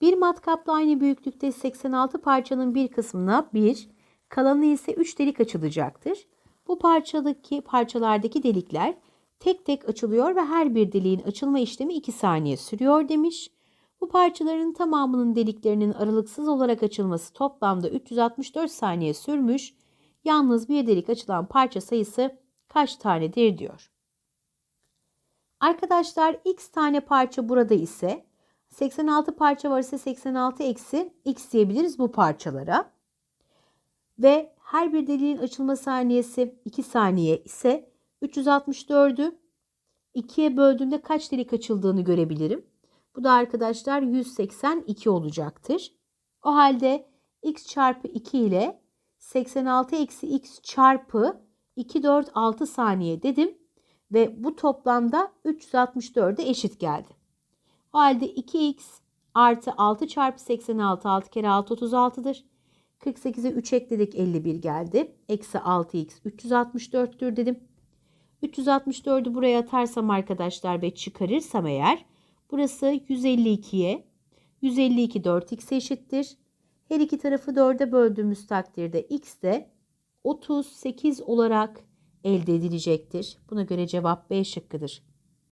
Bir matkapla aynı büyüklükte 86 parçanın bir kısmına 1, kalanı ise 3 delik açılacaktır. Bu parçadaki parçalardaki delikler tek tek açılıyor ve her bir deliğin açılma işlemi 2 saniye sürüyor demiş. Bu parçaların tamamının deliklerinin aralıksız olarak açılması toplamda 364 saniye sürmüş. Yalnız bir delik açılan parça sayısı kaç tanedir diyor. Arkadaşlar x tane parça burada ise 86 parça var ise 86 eksi x diyebiliriz bu parçalara. Ve her bir deliğin açılma saniyesi 2 saniye ise 364'ü 2'ye böldüğümde kaç delik açıldığını görebilirim. Bu da arkadaşlar 182 olacaktır. O halde x çarpı 2 ile 86 eksi x çarpı 2, 4, 6 saniye dedim. Ve bu toplamda 364'e eşit geldi. O halde 2x artı 6 çarpı 86 6 kere 6 36'dır. 48'e 3 ekledik 51 geldi. Eksi 6x 364'tür dedim. 364'ü buraya atarsam arkadaşlar ve çıkarırsam eğer burası 152'ye 152 4x eşittir. Her iki tarafı 4'e böldüğümüz takdirde x de 38 olarak elde edilecektir. Buna göre cevap B şıkkıdır.